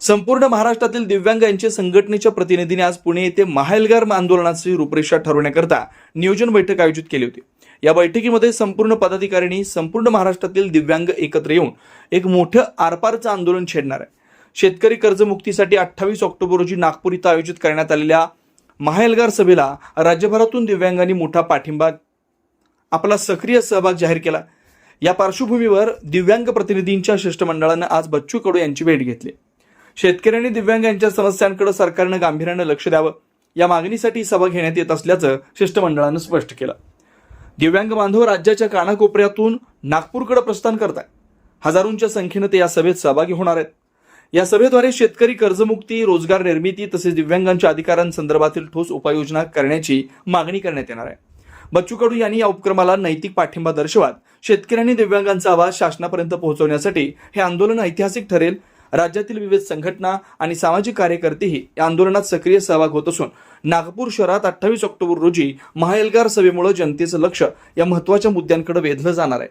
संपूर्ण महाराष्ट्रातील दिव्यांग यांच्या संघटनेच्या प्रतिनिधीने आज पुणे येथे माहेलगार आंदोलनाची रूपरेषा ठरवण्याकरता नियोजन बैठक आयोजित केली होती. या बैठकीमध्ये संपूर्ण पदाधिकाऱ्यांनी संपूर्ण महाराष्ट्रातील दिव्यांग एकत्र येऊन एक मोठं आरपारचं आंदोलन छेडणार आहे. शेतकरी कर्जमुक्तीसाठी अठ्ठावीस ऑक्टोबर रोजी नागपूर इथं आयोजित करण्यात आलेल्या महाएल्गार सभेला राज्यभरातून दिव्यांगांनी मोठा पाठिंबा आपला सक्रिय सहभाग जाहीर केला. या पार्श्वभूमीवर दिव्यांग प्रतिनिधींच्या शिष्टमंडळानं आज बच्चू कडू यांची भेट घेतली. शेतकऱ्यांनी दिव्यांग यांच्या समस्यांकडे सरकारनं गांभीर्यानं लक्ष द्यावं. या मागणीसाठी सभा घेण्यात येत असल्याचं शिष्टमंडळानं स्पष्ट केलं. दिव्यांग बांधव राज्याच्या कानाकोपऱ्यातून नागपूरकडे प्रस्थान करत आहेत हजारोंच्या संख्येनं ते या सभेत सहभागी होणार आहेत. या सभेद्वारे शेतकरी कर्जमुक्ती रोजगार निर्मिती तसेच दिव्यांगांच्या अधिकारांसंदर्भातील ठोस उपाययोजना करण्याची मागणी करण्यात येणार आहे. बच्चू कडू यांनी या उपक्रमाला नैतिक पाठिंबा दर्शवत शेतकऱ्यांनी दिव्यांगांचा आवाज शासनापर्यंत पोहोचवण्यासाठी हे आंदोलन ऐतिहासिक ठरेल राज्यातील विविध संघटना आणि सामाजिक कार्यकर्तेही या आंदोलनात सक्रिय सहभाग होत असून नागपूर शहरात अठ्ठावीस ऑक्टोबर रोजी महाएलगार सभेमुळे जनतेचं लक्ष या महत्त्वाच्या मुद्द्यांकडे वेधलं जाणार आहे.